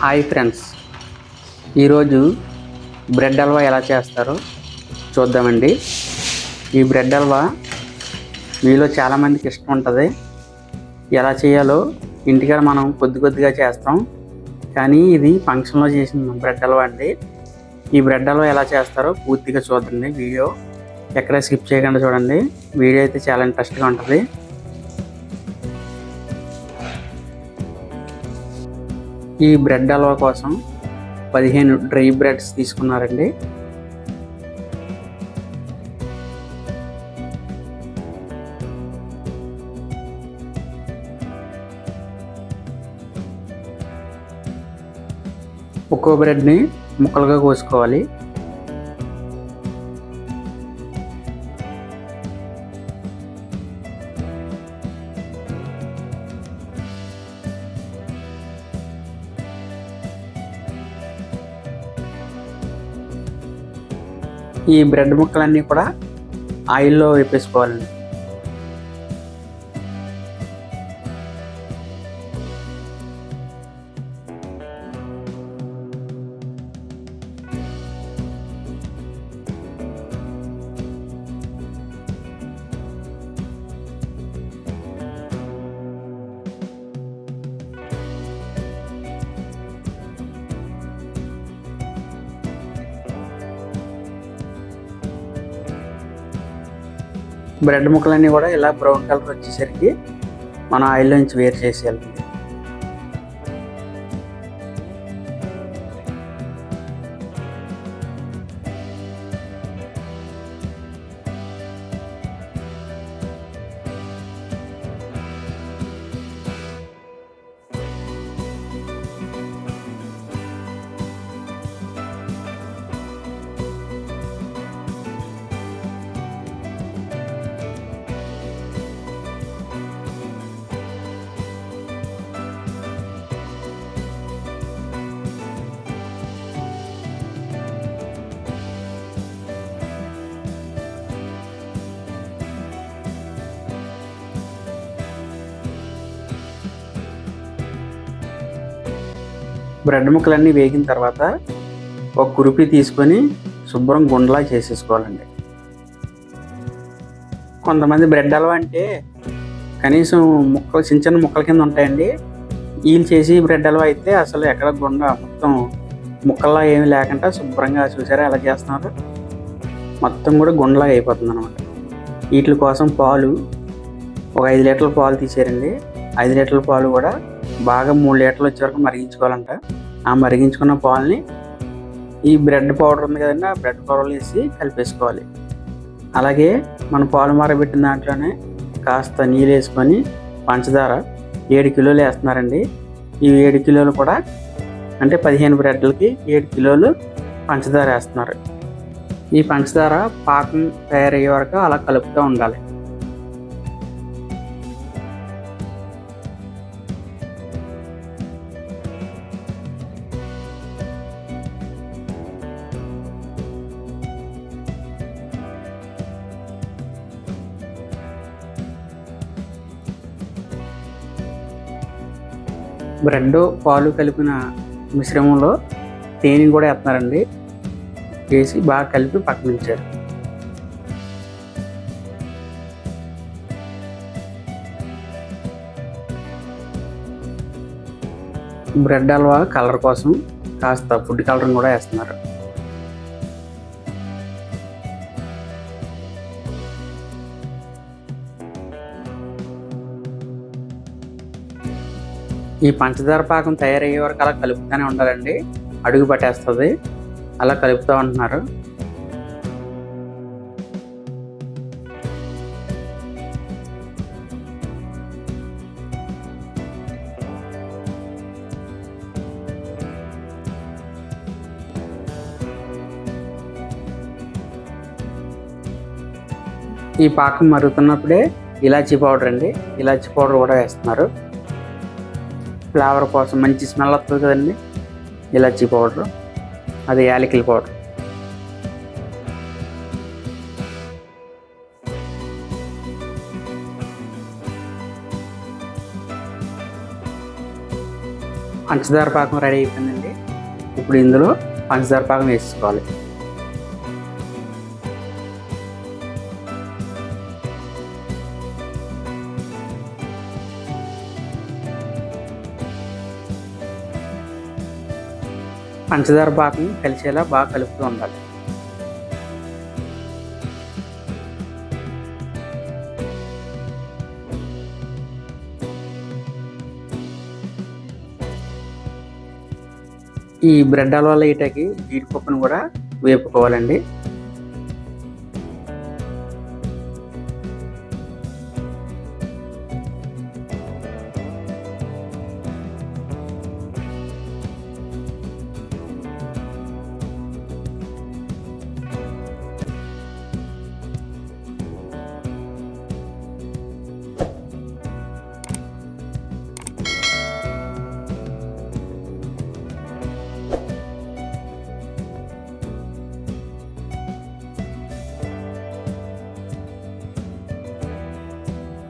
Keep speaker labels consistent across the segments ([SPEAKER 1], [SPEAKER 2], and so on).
[SPEAKER 1] Hi friends. ఈరోజు bread halwa ఎలా చేస్తారో చూద్దామండి. ఈ బ్రెడ్ హల్వా మీలో చాలామందికి ఇష్టం ఉంటుంది. ఎలా చేయాలో ఇంటికాడ మనం కొద్ది కొద్దిగా చేస్తాం. కానీ ఇది ఫంక్షన్లో చేసిన బ్రెడ్ హల్వా అండి. ఈ బ్రెడ్ హల్వా ఎలా చేస్తారో పూర్తిగా చూడండి వీడియో. ఎక్కడ స్కిప్ చేయకుండా చూడండి. వీడియో అయితే చాలా ఇంట్రెస్ట్గా ఉంటుంది. ఈ బ్రెడ్ హల్వా కోసం పదిహేను డ్రై బ్రెడ్స్ తీసుకున్నారండి. ఒక్కో బ్రెడ్ని ముక్కలుగా కోసుకోవాలి. ఈ బ్రెడ్ ముక్కలన్నీ కూడా ఆయిల్లో వేపేసుకోవాలండి. బ్రెడ్ ముక్కలన్నీ కూడా ఇలా బ్రౌన్ కలర్ వచ్చేసరికి మనం ఆయిల్ నుంచి వేరు చేసేయాలి. బ్రెడ్ ముక్కలన్నీ వేగిన తర్వాత ఒక కురిపి తీసుకొని శుభ్రం గుండలా చేసేసుకోవాలండి. కొంతమంది బ్రెడ్ హల్వా అంటే కనీసం ముక్కలు చిన్న చిన్న ముక్కల కింద ఉంటాయండి. వీళ్ళు చేసి బ్రెడ్ హల్వా అయితే అసలు ఎక్కడ గుండ మొత్తం ముక్కల్లా ఏమి లేకుండా శుభ్రంగా చూసారా ఎలా చేస్తున్నారు? మొత్తం కూడా గుండలాగా అయిపోతుంది అనమాట వీటి కోసం పాలు ఒక ఐదు లీటర్ల పాలు తీసారండి ఐదు లీటర్ల పాలు కూడా బాగా మూడు లీటర్లు వచ్చే వరకు మరిగించుకోవాలంట. ఆ మరిగించుకున్న పాలని ఈ బ్రెడ్ పౌడర్ ఉంది కదండి ఆ బ్రెడ్ పౌడర్లు వేసి కలిపేసుకోవాలి. అలాగే మన పాలు మరబెట్టిన దాంట్లోనే కాస్త నీళ్ళు వేసుకొని పంచదార ఏడు కిలోలు వేస్తున్నారండి. ఈ ఏడు కిలోలు కూడా అంటే పదిహేను బ్రెడ్లకి ఏడు కిలోలు పంచదార వేస్తున్నారు. ఈ పంచదార పాకం తయారయ్యే వరకు అలా కలుపుతూ ఉండాలి. బ్రెడ్ పాలు కలిపిన మిశ్రమంలో తేనె కూడా వేస్తున్నారండి. వేసి బాగా కలిపి పక్కన ఉంచారు బ్రెడ్ హల్వా కలర్ కోసం కాస్త ఫుడ్ కలర్ కూడా వేస్తున్నారు. ఈ పంచదార పాకం తయారయ్యే వరకు అలా కలుపుతూనే ఉండాలండి. అడుగు పట్టేస్తుంది. అలా కలుపుతూ ఉంటున్నారు. ఈ పాకం మరుగుతున్నప్పుడే ఇలాచీ పౌడర్ అండి. ఇలాచీ పౌడర్ కూడా వేస్తున్నారు. ఫ్లేవర్ కోసం మంచి స్మెల్ వస్తుంది కదండి. ఇలాచీ పౌడర్ అది యాలకిల్ పౌడర్. పంచదార పాకం రెడీ అయిపోయిందండి. ఇప్పుడు ఇందులో పంచదార పాకం వేసుకోవాలి. పంచదార పాకం కలిసేలా బాగా కలుపుతూ ఉండాలి. ఈ బ్రెడ్ హల్వాలో ఇటకి జీడిపప్పును కూడా వేపుకోవాలండి.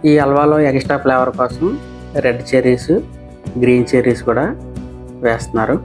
[SPEAKER 1] ఈ హల్వాలో ఎక్స్ట్రా ఫ్లేవర్ కోసం రెడ్ చెర్రీస్ గ్రీన్ చెర్రీస్ కూడా వేస్తున్నారు.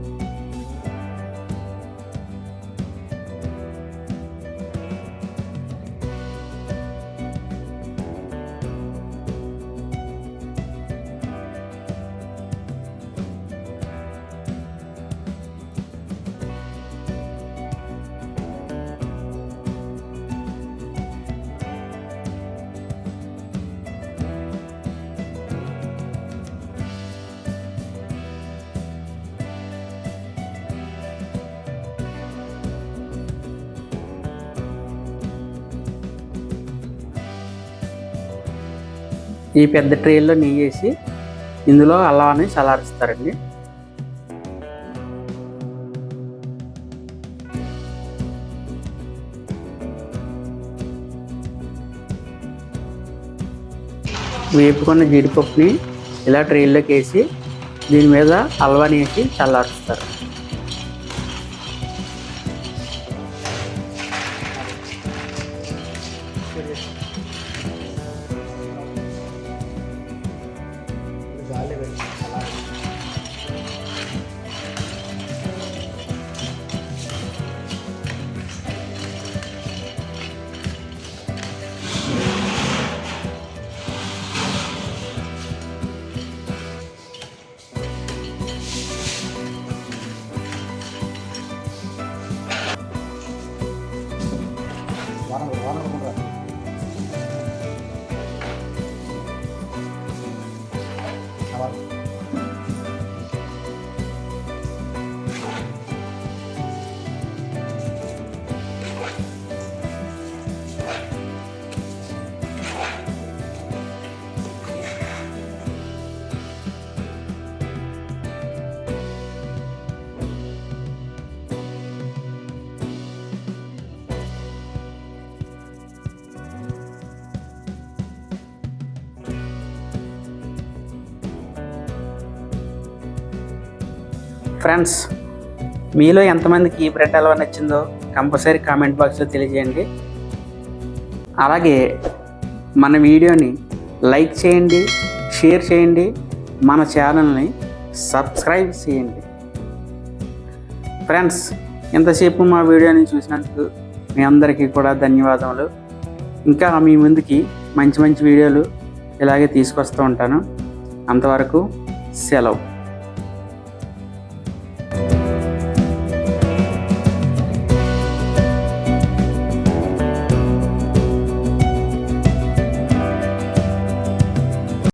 [SPEAKER 1] ఈ పెద్ద ట్రేలో నెయ్యి వేసి ఇందులో అల్లాన్ని చల్లారుస్తారండి. వేపుకున్న జీడిపప్పుని ఇలా ట్రైల్లోకి వేసి దీని మీద హల్వాని వేసి చల్లారుస్తారు. ఫ్రెండ్స్ మీలో ఎంతమందికి ఈ బ్రెడ్ హల్వా నచ్చిందో కంపల్సరీ కామెంట్ బాక్స్లో తెలియజేయండి. అలాగే మన వీడియోని లైక్ చేయండి షేర్ చేయండి మన ఛానల్ని సబ్స్క్రైబ్ చేయండి. ఫ్రెండ్స్ ఇంతసేపు మా వీడియోని చూసినందుకు మీ అందరికీ కూడా ధన్యవాదములు. ఇంకా మీ ముందుకి మంచి మంచి వీడియోలు ఇలాగే తీసుకొస్తూ ఉంటాను. అంతవరకు సెలవు.